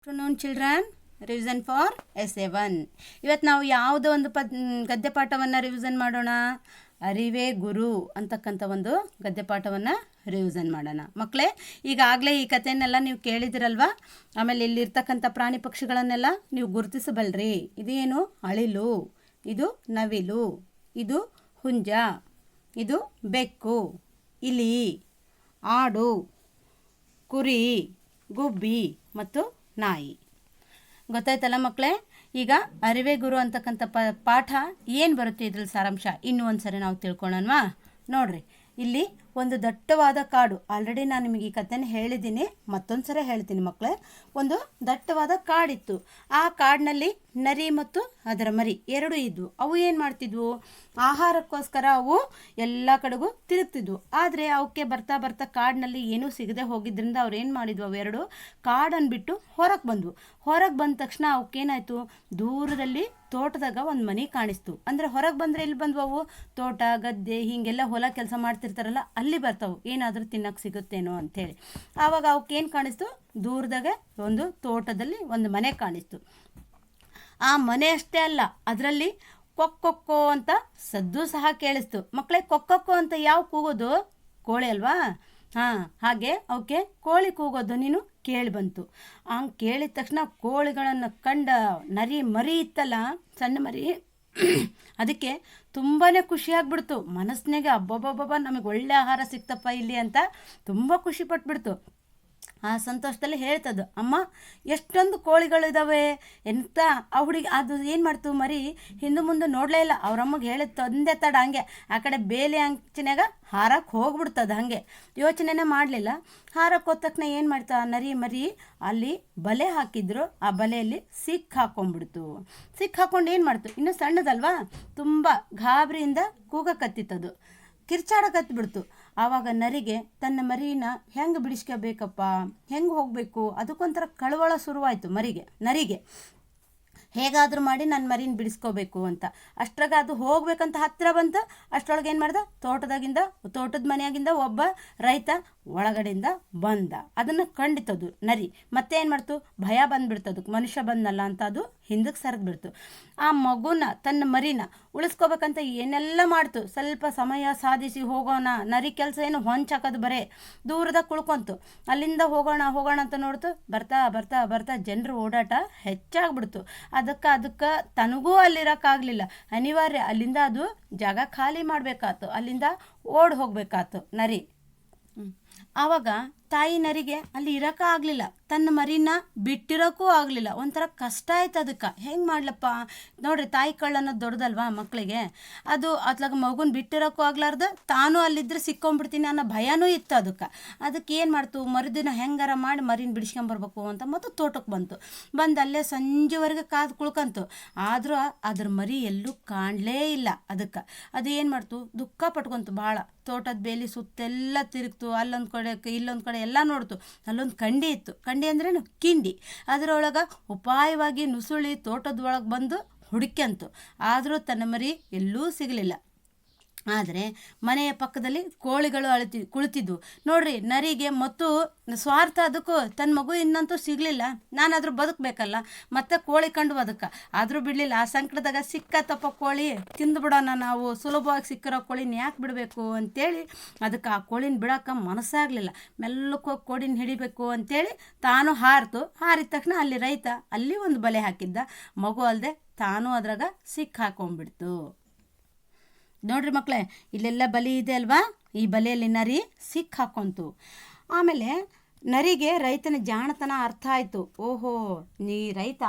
Afternoon children revision for S A one ಇವತ್ತು ನಾವು ಯಾವುದೋ ಒಂದು ಪದ್ ಗದ್ಯ ಪಾಠವನ್ನು ರಿವಿಸನ್ ಮಾಡೋಣ. ಅರಿವೇ ಗುರು ಅಂತಕ್ಕಂಥ ಒಂದು ಗದ್ಯ ಪಾಠವನ್ನು ರಿವಿಸನ್ ಮಾಡೋಣ. ಮಕ್ಕಳೇ ಈಗಾಗಲೇ ಈ ಕಥೆಯನ್ನೆಲ್ಲ ನೀವು ಕೇಳಿದಿರಲ್ವಾ? ಆಮೇಲೆ ಇಲ್ಲಿರ್ತಕ್ಕಂಥ ಪ್ರಾಣಿ ಪಕ್ಷಿಗಳನ್ನೆಲ್ಲ ನೀವು ಗುರುತಿಸಬಲ್ರಿ. ಇದೇನು? ಅಳಿಲು. ಇದು ನವಿಲು. ಇದು ಹುಂಜ. ಇದು ಬೆಕ್ಕು. ಇಲಿ. ಆಡು. ಕುರಿ. ಗುಬ್ಬಿ. ಮತ್ತು ನಾಯಿ. ಗೊತ್ತಾಯ್ತಲ್ಲ ಮಕ್ಕಳೇ ಈಗ ಅರಿವೆ ಗುರು ಅಂತಕ್ಕಂಥ ಪ, ಪಾಠ ಏನು ಬರುತ್ತೆ ಇದ್ರಲ್ಲಿ ಸಾರಾಂಶ? ಇನ್ನೂ ಒಂದು ಸರಿ ನಾವು ತಿಳ್ಕೊಳೋಣವಾ? ನೋಡ್ರಿ. ಇಲ್ಲಿ ಒಂದು ದಟ್ಟವಾದ ಕಾಡು. ಆಲ್ರೆಡಿ ನಾನು ನಿಮಗೆ ಈ ಕಥೆನ ಹೇಳಿದ್ದೀನಿ ಮತ್ತೊಂದು ಸಲ ಹೇಳ್ತೀನಿ ಮಕ್ಕಳೇ ಒಂದು ದಟ್ಟವಾದ ಕಾಡಿತ್ತು. ಆ ಕಾಡಿನಲ್ಲಿ ನರಿ ಮತ್ತು ಅದರ ಮರಿ ಎರಡು ಇದ್ವು. ಅವು ಏನು ಮಾಡ್ತಿದ್ವು? ಆಹಾರಕ್ಕೋಸ್ಕರ ಅವು ಎಲ್ಲ ಕಡೆಗೂ ತಿರುಗ್ತಿದ್ವು. ಆದರೆ ಅವಕ್ಕೆ ಬರ್ತಾ ಬರ್ತಾ ಕಾಡಿನಲ್ಲಿ ಏನೂ ಸಿಗದೆ ಹೋಗಿದ್ದರಿಂದ ಅವ್ರು ಏನು ಮಾಡಿದ್ವು? ಅವೆರಡು ಕಾಡನ್ನು ಬಿಟ್ಟು ಹೊರಗೆ ಬಂದ್ವು. ಹೊರಗೆ ಬಂದ ತಕ್ಷಣ ಅವಕ್ಕೇನಾಯಿತು? ದೂರದಲ್ಲಿ ತೋಟದಾಗ ಒಂದು ಮನೆ ಕಾಣಿಸ್ತು. ಅಂದರೆ ಹೊರಗೆ ಬಂದರೆ ಇಲ್ಲಿ ಬಂದ್ವು ಅವು? ತೋಟ, ಗದ್ದೆ, ಹೀಗೆಲ್ಲ ಹೊಲ ಕೆಲಸ ಮಾಡ್ತಿರ್ತಾರಲ್ಲ ಅಲ್ಲಿ ಬರ್ತಾವೆ. ಏನಾದರೂ ತಿನ್ನಕ್ಕೆ ಸಿಗುತ್ತೇನೋ ಅಂಥೇಳಿ. ಆವಾಗ ಅವಕ್ಕೇನು ಕಾಣಿಸ್ತು? ದೂರದಾಗ ಒಂದು ತೋಟದಲ್ಲಿ ಒಂದು ಮನೆ ಕಾಣಿಸ್ತು. ಆ ಮನೆ ಅಷ್ಟೇ ಅಲ್ಲ, ಅದರಲ್ಲಿ ಕೊಕ್ಕೊಕ್ಕೋ ಅಂತ ಸದ್ದು ಸಹ ಕೇಳಿಸ್ತು. ಮಕ್ಕಳೇ ಕೊಕ್ಕೊಕ್ಕೋ ಅಂತ ಯಾವ ಕೂಗೋದು? ಕೋಳಿ ಅಲ್ವಾ? ಹಾಂ, ಹಾಗೆ ಅವಕ್ಕೆ ಕೋಳಿ ಕೂಗೋದು ನೀನು ಕೇಳಿ ಬಂತು. ಹಂಗೆ ಕೇಳಿದ ತಕ್ಷಣ ಕೋಳಿಗಳನ್ನು ಕಂಡ ನರಿ ಮರಿ ಇತ್ತಲ್ಲ, ಸಣ್ಣ ಮರಿ ಅದಕ್ಕೆ ತುಂಬಾ ಖುಷಿಯಾಗ್ಬಿಡ್ತು ಮನಸ್ಸಿನಾಗೆ ಅಬ್ಬಬ್ಬಬ್ಬ ನಮಗೆ ಒಳ್ಳೆ ಆಹಾರ ಸಿಕ್ತಪ್ಪ ಇಲ್ಲಿ ಅಂತ ತುಂಬ ಖುಷಿ ಪಟ್ಬಿಡ್ತು. ಆ ಸಂತೋಷದಲ್ಲಿ ಹೇಳ್ತದ್ದು, ಅಮ್ಮ, ಎಷ್ಟೊಂದು ಕೋಳಿಗಳಿದ್ದಾವೆ ಎಂತ ಆ ಹುಡುಗಿ, ಅದು ಏನು ಮಾಡ್ತು ಮರಿ? ಹಿಂದೆ ಮುಂದೆ ನೋಡಲೇ ಇಲ್ಲ. ಅವ್ರಮ್ಮಗೆ ಹೇಳಿ ತಂದೆ ತಡ ಹಂಗೆ. ಆ ಕಡೆ ಬೇಲಿ ಅಂಚಿನಾಗ ಹಾರಕ್ಕೆ ಹೋಗ್ಬಿಡ್ತದ ಹಾಗೆ. ಯೋಚನೆನೇ ಮಾಡಲಿಲ್ಲ. ಹಾರಕ್ಕೆ ಹೋದ ತಕ್ಷಣ ಏನು ಮಾಡ್ತಾ, ನರಿ ಮರಿ, ಅಲ್ಲಿ ಬಲೆ ಹಾಕಿದ್ರು, ಆ ಬಲೆಯಲ್ಲಿ ಸಿಕ್ ಹಾಕೊಂಡ್ಬಿಡ್ತು. ಸಿಕ್ಕ ಹಾಕೊಂಡು ಏನು ಮಾಡ್ತು? ಇನ್ನೂ ಸಣ್ಣದಲ್ವಾ? ತುಂಬ ಗಾಬರಿಯಿಂದ ಕೂಗಕತ್ತಿತ್ತದು. ಕಿರ್ಚಾಡಕತ್ಬಿಡ್ತು ಆವಾಗ ನರಿಗೆ, ತನ್ನ ಮರಿನ ಹೆಂಗೆ ಬಿಡಿಸ್ಕೋಬೇಕಪ್ಪ? ಹೆಂಗೆ ಹೋಗಬೇಕು? ಅದಕ್ಕೊಂಥರ ಕಳವಳ ಶುರುವಾಯಿತು ಮರಿಗೆ, ನರಿಗೆ. ಹೇಗಾದರೂ ಮಾಡಿ ನನ್ನ ಮರಿನ ಬಿಡಿಸ್ಕೋಬೇಕು ಅಂತ. ಅಷ್ಟ್ರಾಗ ಅದು ಹೋಗ್ಬೇಕಂತ ಹತ್ತಿರ ಬಂತು ಅಷ್ಟರೊಳಗೆ ಏನು ಮಾಡ್ದ? ತೋಟದಾಗಿಂದ, ತೋಟದ ಮನೆಯಾಗಿಂದ ಒಬ್ಬ ರೈತ ಒಳಗಡೆಯಿಂದ ಬಂದ. ಅದನ್ನು ಕಂಡಿತದು ನರಿ. ಮತ್ತೆ ಏನು ಮಾಡ್ತು? ಭಯ ಬಂದ್ಬಿಡ್ತದು ಮನುಷ್ಯ ಬಂದಲ್ಲ ಅಂತ ಅದು ಹಿಂದಕ್ಕೆ ಸರಿದು ಬಿಡ್ತು. ಆ ಮಗುನ, ತನ್ನ ಮರಿನ ಉಳಿಸ್ಕೋಬೇಕಂತ ಏನೆಲ್ಲ ಮಾಡ್ತು. ಸ್ವಲ್ಪ ಸಮಯ ಸಾಧಿಸಿ ಹೋಗೋಣ. ನರಿ ಕೆಲಸ ಏನು ಹೊಂಚಾಕೋದು ಬರೇ. ದೂರದಾಗ ಕುಳ್ಕೊಂತು. ಅಲ್ಲಿಂದ ಹೋಗೋಣ ಹೋಗೋಣ ಅಂತ ನೋಡ್ತು. ಬರ್ತಾ ಬರ್ತಾ ಬರ್ತಾ ಜನರು ಓಡಾಟ ಹೆಚ್ಚಾಗ್ಬಿಡ್ತು. ಅದಕ್ಕೆ ಅದಕ್ಕೆ ತನಗೂ ಅಲ್ಲಿರೋಕ್ಕಾಗಲಿಲ್ಲ. ಅನಿವಾರ್ಯ, ಅಲ್ಲಿಂದ ಅದು ಜಾಗ ಖಾಲಿ ಮಾಡಬೇಕಾತು. ಅಲ್ಲಿಂದ ಓಡ್ ಹೋಗ್ಬೇಕಾತು ನರಿ. ಆವಾಗ ತಾಯಿ ನರಿಗೆ ಅಲ್ಲಿ ಇರಕ ಆಗಲಿಲ್ಲ. ತನ್ನ ಮರಿನ ಬಿಟ್ಟಿರೋಕ್ಕೂ ಆಗಲಿಲ್ಲ. ಒಂಥರ ಕಷ್ಟ ಆಯ್ತು ಅದಕ್ಕೆ ಹೆಂಗೆ ಮಾಡ್ಲಪ್ಪ? ನೋಡ್ರಿ, ತಾಯಿ ಕಳ್ಳ ಅನ್ನೋದು ದೊಡ್ಡದಲ್ವಾ ಮಕ್ಕಳಿಗೆ ಅದು ಅತ್ಲಾಗ ಮಗುನ ಬಿಟ್ಟಿರೋಕ್ಕೂ ಆಗ್ಲಾರ್ದು, ತಾನು ಅಲ್ಲಿದ್ದರೆ ಸಿಕ್ಕೊಂಡ್ಬಿಡ್ತೀನಿ ಅನ್ನೋ ಭಯನೂ ಇತ್ತು ಅದಕ್ಕೆ ಅದಕ್ಕೆ ಏನು ಮಾಡ್ತು? ಮರುದಿನ ಹೆಂಗಾರ ಮಾಡಿ ಮರಿನ ಬಿಡಿಸ್ಕೊಂಬರ್ಬೇಕು ಅಂತ ಮತ್ತು ತೋಟಕ್ಕೆ ಬಂತು. ಬಂದು ಅಲ್ಲೇ ಸಂಜೆವರೆಗೆ ಕಾದು ಕುಳ್ಕಂತು. ಆದರೂ ಅದ್ರ ಮರಿ ಎಲ್ಲೂ ಕಾಣಲೇ ಇಲ್ಲ ಅದಕ್ಕೆ ಅದು ಏನು ಮಾಡ್ತು? ದುಃಖ ಪಟ್ಕೊಂತು ಭಾಳ. ತೋಟದ ಬೇಲಿ ಸುತ್ತೆಲ್ಲ ತಿರುಗ್ತು. ಅಲ್ಲೊಂದು ಕಡೆ, ಇಲ್ಲೊಂದು ಕಡೆ ಎಲ್ಲ ನೋಡ್ತು. ಅಲ್ಲೊಂದು ಕಂಡಿ ಇತ್ತು. ಕಂಡಿ ಅಂದ್ರೇನು? ಕಿಂಡಿ. ಅದರೊಳಗೆ ಉಪಾಯವಾಗಿ ನುಸುಳಿ ತೋಟದೊಳಗೆ ಬಂದು ಹುಡುಕ್ಯಂತು. ಆದರೂ ತನ್ನ ಮರಿ ಎಲ್ಲೂ ಸಿಗಲಿಲ್ಲ. ಆದರೆ ಮನೆಯ ಪಕ್ಕದಲ್ಲಿ ಕೋಳಿಗಳು ಅಳತಿ ಕುಳಿತಿದ್ವು. ನೋಡ್ರಿ, ನರಿಗೆ ಮತ್ತು ಸ್ವಾರ್ಥ ಅದಕ್ಕೂ ತನ್ನ ಮಗು ಇನ್ನಂತೂ ಸಿಗಲಿಲ್ಲ. ನಾನಾದರೂ ಬದುಕಬೇಕಲ್ಲ? ಮತ್ತೆ ಕೋಳಿ ಕಂಡು ಅದಕ್ಕೆ ಆದರೂ ಬಿಡಲಿಲ್ಲ. ಆ ಸಂಕಟದಾಗ ಸಿಕ್ಕ ತಪ್ಪ ಕೋಳಿ ತಿಂದುಬಿಡೋಣ ನಾವು. ಸುಲಭವಾಗಿ ಸಿಕ್ಕಿರೋ ಕೋಳಿನ ಯಾಕೆ ಬಿಡಬೇಕು ಅಂತೇಳಿ ಅದಕ್ಕೆ ಆ ಕೋಳಿನ ಬಿಡೋಕೆ ಮನಸ್ಸಾಗಲಿಲ್ಲ. ಮೆಲ್ಲಕ್ಕೆ ಕೋಳಿನ ಹಿಡಿಬೇಕು ಅಂತೇಳಿ ತಾನು ಹಾರಿತು ಹಾರಿದ ತಕ್ಷಣ ಅಲ್ಲಿ ರೈತ ಅಲ್ಲಿ ಒಂದು ಬಲೆ ಹಾಕಿದ್ದ. ಮಗು ಅಲ್ಲದೆ ತಾನು ಅದ್ರಾಗ ಸಿಕ್ಕ ಹಾಕೊಂಡ್ಬಿಡ್ತು ನೋಡ್ರಿ ಮಕ್ಕಳೇ ಇಲ್ಲೆಲ್ಲ ಬಲಿ ಇದೆ ಅಲ್ವಾ? ಈ ಬಲೆಯಲ್ಲಿ ನರಿ ಸಿಕ್ಕ ಹಾಕೊಂತು. ಆಮೇಲೆ ನರಿಗೆ ರೈತನ ಜಾಣತನ ಅರ್ಥ ಆಯಿತು. ಓಹೋ, ನೀ ರೈತ,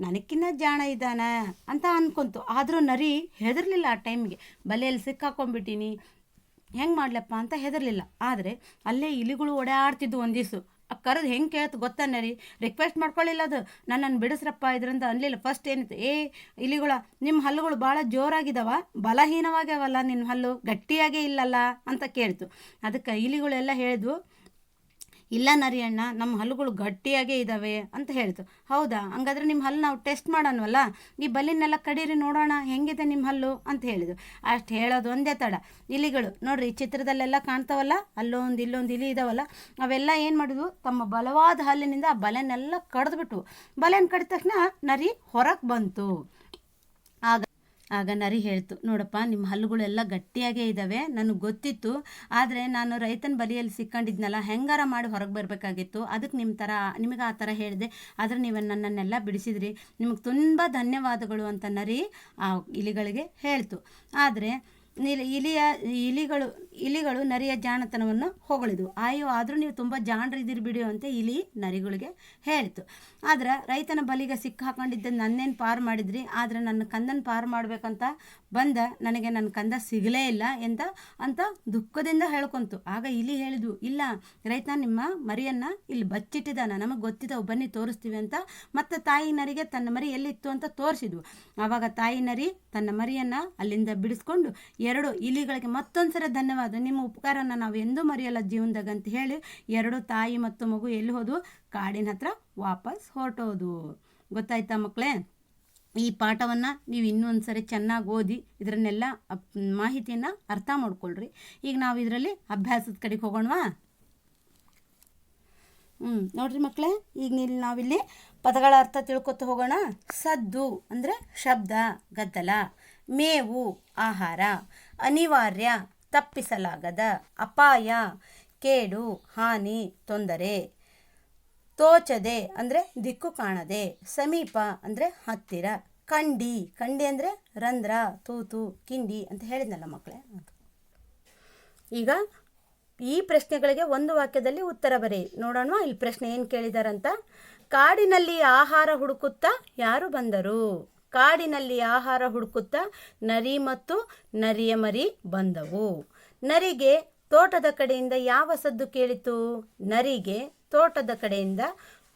ನನಕ್ಕಿನ್ನ ಜಾಣ ಇದ್ದಾನ ಅಂತ ಅನ್ಕೊಂತು. ಆದರೂ ನರಿ ಹೆದರ್ಲಿಲ್ಲ ಆ ಟೈಮ್ಗೆ. ಬಲೆಯಲ್ಲಿ ಸಿಕ್ಕಾಕೊಂಡ್ಬಿಟ್ಟಿನಿ ಹೆಂಗೆ ಮಾಡ್ಲಪ್ಪ ಅಂತ ಹೆದರ್ಲಿಲ್ಲ. ಆದರೆ ಅಲ್ಲೇ ಇಲಿಗಳು ಓಡಾಡ್ತಿದ್ವು ಒಂದು ದಿವ್ಸ ಕರೆದು ಹೆಂಗೆ ಕೇಳ್ತು ಗೊತ್ತಾನೆ ರೀ ರಿಕ್ವೆಸ್ಟ್ ಮಾಡ್ಕೊಳ್ಳಿಲ್ಲ ಅದು. ನನ್ನನ್ನು ಬಿಡಿಸ್ರಪ್ಪ, ಇದರಿಂದ ಅನ್ಲಿಲ್ಲ. ಫಸ್ಟ್ ಏನಿತ್ತು? ಏ, ಇಲಿಗಳ ನಿಮ್ಮ ಹಲ್ಲುಗಳು ಭಾಳ ಜೋರಾಗಿದ್ದಾವ ಬಲಹೀನವಾಗ್ಯಾವಲ್ಲ ನಿನ್ನ ಹಲ್ಲು. ಗಟ್ಟಿಯಾಗೇ ಇಲ್ಲಲ್ಲ ಅಂತ ಕೇಳ್ತು. ಅದಕ್ಕೆ ಇಲಿಗಳೆಲ್ಲ ಹೇಳಿದ್ವು ಇಲ್ಲ ನರಿ ಅಣ್ಣ ನಮ್ಮ ಹಲ್ಲುಗಳು ಗಟ್ಟಿಯಾಗೇ ಇದ್ದಾವೆ ಅಂತ ಹೇಳ್ತು. ಹೌದಾ? ಹಂಗಾದ್ರೆ ನಿಮ್ಮ ಹಲ್ಲು ನಾವು ಟೆಸ್ಟ್ ಮಾಡೋಣವಲ್ಲ? ಈ ಬಲಿನೆಲ್ಲ ಕಡೀರಿ ನೋಡೋಣ, ಹೆಂಗಿದೆ ನಿಮ್ಮ ಹಲ್ಲು ಅಂತ ಹೇಳಿದ್ರು ಅಷ್ಟು ಹೇಳೋದು ಒಂದೇ ತಡ. ಇಲಿಗಳು, ನೋಡ್ರಿ ಚಿತ್ರದಲ್ಲೆಲ್ಲ ಕಾಣ್ತಾವಲ್ಲ? ಅಲ್ಲೊಂದು ಇಲ್ಲೊಂದು ಇಲಿ ಇದಾವಲ್ಲ? ಅವೆಲ್ಲ ಏನು ಮಾಡಿದ್ವು? ತಮ್ಮ ಬಲವಾದ ಹಲ್ಲಿನಿಂದ ಆ ಬಲೆನೆಲ್ಲ ಕಡ್ದುಬಿಟ್ವು. ಬಲೆನ ಕಡಿದ ತಕ್ಷಣ ನರಿ ಹೊರಗೆ ಬಂತು. ಆಗ ನರಿ ಹೇಳ್ತು, ನೋಡಪ್ಪ ನಿಮ್ಮ ಹಲ್ಲುಗಳೆಲ್ಲ ಗಟ್ಟಿಯಾಗೇ ಇದ್ದಾವೆ ನನಗೆ ಗೊತ್ತಿತ್ತು, ಆದರೆ ನಾನು ರೈತನ ಬಲಿಯಲ್ಲಿ ಸಿಕ್ಕೊಂಡಿದ್ನಲ್ಲ, ಹೆಂಗಾರ ಮಾಡಿ ಹೊರಗೆ ಬರಬೇಕಾಗಿತ್ತು ಅದಕ್ಕೆ ನಿಮ್ಮ ಥರ ನಿಮಗೆ ಆ ಥರ ಹೇಳಿದೆ, ಆದರೆ ನೀವು ನನ್ನನ್ನೆಲ್ಲ ಬಿಡಿಸಿದ್ರಿ, ನಿಮಗೆ ತುಂಬ ಧನ್ಯವಾದಗಳು ಅಂತ ನರಿ ಆ ಇಲಿಗಳಿಗೆ ಹೇಳ್ತು. ಆದರೆ ನೀಲಿ ಇಲಿಯ ಇಲಿಗಳು ಇಲಿಗಳು ನರಿಯ ಜಾಣತನವನ್ನು ಹೊಗಳಿದ್ವು. ಅಯ್ಯೋ, ಆದರೂ ನೀವು ತುಂಬ ಜಾಣರಿದ್ದೀರಿ ಬಿಡಿ ಅಂತ ಇಲಿ ನರಿಗಳಿಗೆ ಹೇಳಿತು. ಆದ್ರೆ ರೈತನ ಬಲಿಗೆ ಸಿಕ್ಕ ಹಾಕೊಂಡಿದ್ದ ನನ್ನೇನು ಪಾರು ಮಾಡಿದ್ರಿ? ಆದರೆ ನನ್ನ ಕಂದನ ಪಾರು ಮಾಡಬೇಕಂತ ಬಂದ ನನಗೆ ನನ್ನ ಕಂದ ಸಿಗಲೇ ಇಲ್ಲ ಎಂತ ಅಂತ ದುಃಖದಿಂದ ಹೇಳ್ಕೊಂತು. ಆಗ ಇಲಿ ಹೇಳಿದ್ವು, ಇಲ್ಲ ರೈತ ನಿಮ್ಮ ಮರಿಯನ್ನು ಇಲ್ಲಿ ಬಚ್ಚಿಟ್ಟಿದ್ದಾನ, ನಮಗೆ ಗೊತ್ತಿದ್ದವು ಬನ್ನಿ ತೋರಿಸ್ತೀವಿ ಅಂತ ಮತ್ತು ತಾಯಿ ನರಿಗೆ ತನ್ನ ಮರಿ ಎಲ್ಲಿತ್ತು ಅಂತ ತೋರಿಸಿದ್ವು. ಆವಾಗ ತಾಯಿ ನರಿ ತನ್ನ ಮರಿಯನ್ನು ಅಲ್ಲಿಂದ ಬಿಡಿಸ್ಕೊಂಡು ಎರಡು ಇಲಿಗಳಿಗೆ ಮತ್ತೊಂದು ಸರಿ ಧನ್ಯವಾದ, ನಿಮ್ಮ ಉಪಕಾರನ ನಾವು ಎಂದೂ ಮರೆಯಲ್ಲ ಜೀವನದಾಗ ಅಂತ ಹೇಳಿ ಎರಡು ತಾಯಿ ಮತ್ತು ಮಗು ಎಲ್ಲಿ ಹೋದು ಕಾಡಿನ ಹತ್ರ ವಾಪಸ್ ಹೊರಟೋದು ಗೊತ್ತಾಯ್ತಾ ಮಕ್ಕಳೇ ಈ ಪಾಠವನ್ನು ನೀವು ಇನ್ನೊಂದು ಸರಿ ಚೆನ್ನಾಗಿ ಓದಿ ಇದರನ್ನೆಲ್ಲ ಮಾಹಿತಿಯನ್ನು ಅರ್ಥ ಮಾಡ್ಕೊಳ್ರಿ. ಈಗ ನಾವು ಇದರಲ್ಲಿ ಅಭ್ಯಾಸದ ಕಡೆಗೆ ಹೋಗೋಣವಾ? ಹ್ಞೂ ನೋಡ್ರಿ ಮಕ್ಕಳೇ ಈಗ ನೀವು ನಾವಿಲ್ಲಿ ಪದಗಳ ಅರ್ಥ ತಿಳ್ಕೊತ ಹೋಗೋಣ. ಸದ್ದು ಅಂದರೆ ಶಬ್ದ, ಗದ್ದಲ, ಮೇವು, ಆಹಾರ, ಅನಿವಾರ್ಯ, ತಪ್ಪಿಸಲಾಗದ, ಅಪಾಯ, ಕೇಡು, ಹಾನಿ, ತೊಂದರೆ. ತೋಚದೆ ಅಂದರೆ ದಿಕ್ಕು ಕಾಣದೆ, ಸಮೀಪ ಅಂದರೆ ಹತ್ತಿರ, ಕಂಡಿ ಕಂಡಿ ಅಂದರೆ ರಂಧ್ರ, ತೂತು, ಕಿಂಡಿ ಅಂತ ಹೇಳಿದ್ನಲ್ಲ ಮಕ್ಕಳೇ ಈಗ ಈ ಪ್ರಶ್ನೆಗಳಿಗೆ ಒಂದು ವಾಕ್ಯದಲ್ಲಿ ಉತ್ತರ ಬರೀ. ನೋಡೋಣ ಇಲ್ಲಿ ಪ್ರಶ್ನೆ ಏನು ಕೇಳಿದಾರಂತ. ಕಾಡಿನಲ್ಲಿ ಆಹಾರ ಹುಡುಕುತ್ತಾ ಯಾರು ಬಂದರು? ಕಾಡಿನಲ್ಲಿ ಆಹಾರ ಹುಡುಕುತ್ತಾ ನರಿ ಮತ್ತು ನರಿಯ ಮರಿ ಬಂದವು. ನರಿಗೆ ತೋಟದ ಕಡೆಯಿಂದ ಯಾವ ಸದ್ದು ಕೇಳಿತು? ನರಿಗೆ ತೋಟದ ಕಡೆಯಿಂದ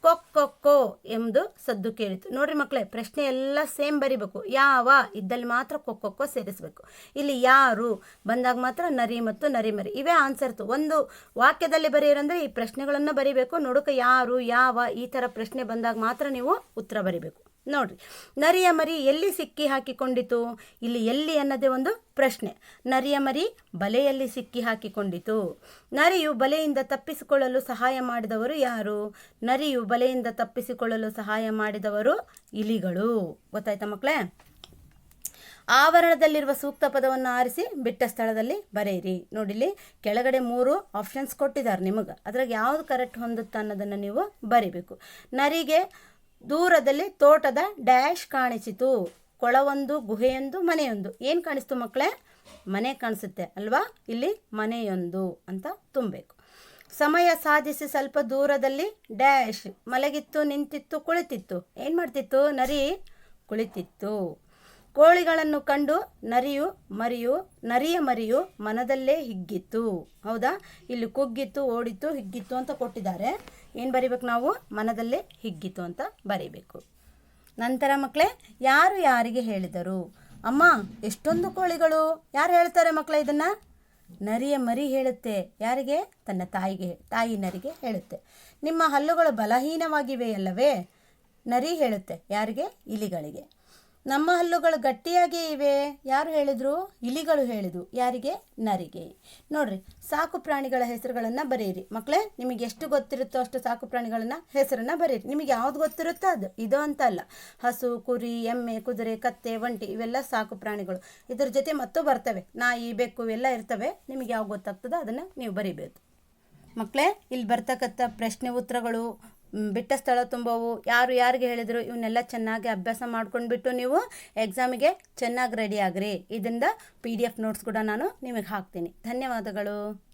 ಕೊಕ್ಕೊಕ್ಕೋ ಎಂದು ಸದ್ದು ಕೇಳಿತು. ನೋಡ್ರಿ ಮಕ್ಕಳೇ, ಪ್ರಶ್ನೆ ಎಲ್ಲ ಸೇಮ್ ಬರಿಬೇಕು. ಯಾವ? ಇದ್ದಲ್ಲಿ ಮಾತ್ರ ಕೊಕ್ಕೊಕ್ಕೋ ಸೇರಿಸಬೇಕು. ಇಲ್ಲಿ ಯಾರು? ಬಂದಾಗ ಮಾತ್ರ ನರಿ ಮತ್ತು ನರಿಮರಿ ಇವೇ ಆನ್ಸರ್ತು ಒಂದು ವಾಕ್ಯದಲ್ಲಿ ಬರೆಯೋರಂದ್ರೆ ಈ ಪ್ರಶ್ನೆಗಳನ್ನು ಬರಿಬೇಕು. ನೋಡಕ್ಕೆ ಯಾರು, ಯಾವ, ಈ ಥರ ಪ್ರಶ್ನೆ ಬಂದಾಗ ಮಾತ್ರ ನೀವು ಉತ್ತರ ಬರಿಬೇಕು. ನೋಡ್ರಿ. ನರಿಯ ಮರಿ ಎಲ್ಲಿ ಸಿಕ್ಕಿ ಹಾಕಿಕೊಂಡಿತು? ಇಲ್ಲಿ ಎಲ್ಲಿ ಅನ್ನೋದೇ ಒಂದು ಪ್ರಶ್ನೆ. ನರಿಯ ಮರಿ ಬಲೆಯಲ್ಲಿ ಸಿಕ್ಕಿ ಹಾಕಿಕೊಂಡಿತು. ನರಿಯು ಬಲೆಯಿಂದ ತಪ್ಪಿಸಿಕೊಳ್ಳಲು ಸಹಾಯ ಮಾಡಿದವರು ಯಾರು? ನರಿಯು ಬಲೆಯಿಂದ ತಪ್ಪಿಸಿಕೊಳ್ಳಲು ಸಹಾಯ ಮಾಡಿದವರು ಇಲಿಗಳು. ಗೊತ್ತಾಯ್ತಾ ಮಕ್ಕಳೇ ಆವರಣದಲ್ಲಿರುವ ಸೂಕ್ತ ಪದವನ್ನು ಆರಿಸಿ ಬಿಟ್ಟ ಸ್ಥಳದಲ್ಲಿ ಬರೆಯಿರಿ. ನೋಡಿಲಿ ಕೆಳಗಡೆ ಮೂರು ಆಪ್ಷನ್ಸ್ ಕೊಟ್ಟಿದ್ದಾರೆ ನಿಮಗೆ. ಅದ್ರಾಗ ಯಾವುದು ಕರೆಕ್ಟ್ ಹೊಂದುತ್ತೆ ಅನ್ನೋದನ್ನು ನೀವು ಬರಿಬೇಕು. ನರಿಗೆ ದೂರದಲ್ಲಿ ತೋಟದ ಡ್ಯಾಶ್ ಕಾಣಿಸಿತು. ಕೊಳವೊಂದು, ಗುಹೆಯೊಂದು, ಮನೆಯೊಂದು. ಏನು ಕಾಣಿಸ್ತು ಮಕ್ಕಳೇ ಮನೆ ಕಾಣಿಸುತ್ತೆ ಅಲ್ವಾ? ಇಲ್ಲಿ ಮನೆಯೊಂದು ಅಂತ ತುಂಬಬೇಕು. ಸಮಯ ಸಾಧಿಸಿ ಸ್ವಲ್ಪ ದೂರದಲ್ಲಿ ಡ್ಯಾಶ್ ಮಲಗಿತ್ತು, ನಿಂತಿತ್ತು, ಕುಳಿತಿತ್ತು. ಏನು ಮಾಡ್ತಿತ್ತು? ನರಿ ಕುಳಿತಿತ್ತು. ಕೋಳಿಗಳನ್ನು ಕಂಡು ನರಿಯು ಮರಿಯು, ನರಿಯ ಮರಿಯು ಮನದಲ್ಲೇ ಹಿಗ್ಗಿತ್ತು. ಹೌದಾ? ಇಲ್ಲಿ ಕುಗ್ಗಿತ್ತು, ಓಡಿತ್ತು, ಹಿಗ್ಗಿತ್ತು ಅಂತ ಕೊಟ್ಟಿದ್ದಾರೆ. ಏನು ಬರಿಬೇಕು ನಾವು? ಮನದಲ್ಲೇ ಹಿಗ್ಗಿತು ಅಂತ ಬರಿಬೇಕು. ನಂತರ ಮಕ್ಕಳೇ ಯಾರು ಯಾರಿಗೆ ಹೇಳಿದರು? ಅಮ್ಮ, ಎಷ್ಟೊಂದು ಕೋಳಿಗಳು. ಯಾರು ಹೇಳ್ತಾರೆ ಮಕ್ಕಳೇ ಇದನ್ನು? ನರಿಯ ಮರಿ ಹೇಳುತ್ತೆ. ಯಾರಿಗೆ? ತನ್ನ ತಾಯಿಗೆ, ತಾಯಿ ನರಿಗೆ ಹೇಳುತ್ತೆ. ನಿಮ್ಮ ಹಲ್ಲುಗಳು ಬಲಹೀನವಾಗಿವೆಯಲ್ಲವೇ? ನರಿ ಹೇಳುತ್ತೆ. ಯಾರಿಗೆ? ಇಲಿಗಳಿಗೆ. ನಮ್ಮ ಹಲ್ಲುಗಳು ಗಟ್ಟಿಯಾಗೇ ಇವೆ. ಯಾರು ಹೇಳಿದ್ರು? ಇಲಿಗಳು ಹೇಳಿದ್ರು. ಯಾರಿಗೆ? ನರಿಗೆ. ನೋಡ್ರಿ, ಸಾಕು ಪ್ರಾಣಿಗಳ ಹೆಸರುಗಳನ್ನು ಬರೆಯಿರಿ. ಮಕ್ಕಳೇ ನಿಮಗೆ ಎಷ್ಟು ಗೊತ್ತಿರುತ್ತೋ ಅಷ್ಟು ಸಾಕು ಪ್ರಾಣಿಗಳನ್ನ, ಹೆಸರನ್ನ ಬರೆಯಿರಿ. ನಿಮಗೆ ಯಾವ್ದು ಗೊತ್ತಿರುತ್ತೋ ಅದು. ಇದು ಅಂತ ಅಲ್ಲ. ಹಸು, ಕುರಿ, ಎಮ್ಮೆ, ಕುದುರೆ, ಕತ್ತೆ, ಒಂಟಿ, ಇವೆಲ್ಲ ಸಾಕು ಪ್ರಾಣಿಗಳು. ಇದ್ರ ಜೊತೆ ಮತ್ತೂ ಬರ್ತವೆ. ನಾಯಿ, ಬೆಕ್ಕು ಎಲ್ಲ ಇರ್ತವೆ. ನಿಮಗೆ ಯಾವ ಗೊತ್ತಾಗ್ತದೋ ಅದನ್ನು ನೀವು ಬರಿಬೇಕು. ಮಕ್ಕಳೇ ಇಲ್ಲಿ ಬರ್ತಕ್ಕಂಥ ಪ್ರಶ್ನೆ ಉತ್ತರಗಳು ಬಿಟ್ಟ ಸ್ಥಳ ತುಂಬವು. ಯಾರು ಯಾರಿಗೆ ಹೇಳಿದರು ಇವನ್ನೆಲ್ಲ ಚೆನ್ನಾಗಿ ಅಭ್ಯಾಸ ಮಾಡ್ಕೊಂಡ್ಬಿಟ್ಟು ನೀವು ಎಕ್ಸಾಮಿಗೆ ಚೆನ್ನಾಗಿ ರೆಡಿ ಆಗ್ರಿ. ಇದರಿಂದ ಪಿ ಡಿ ಎಫ್ ನೋಟ್ಸ್ ಕೂಡ ನಾನು ನಿಮಗೆ ಹಾಕ್ತೀನಿ. ಧನ್ಯವಾದಗಳು.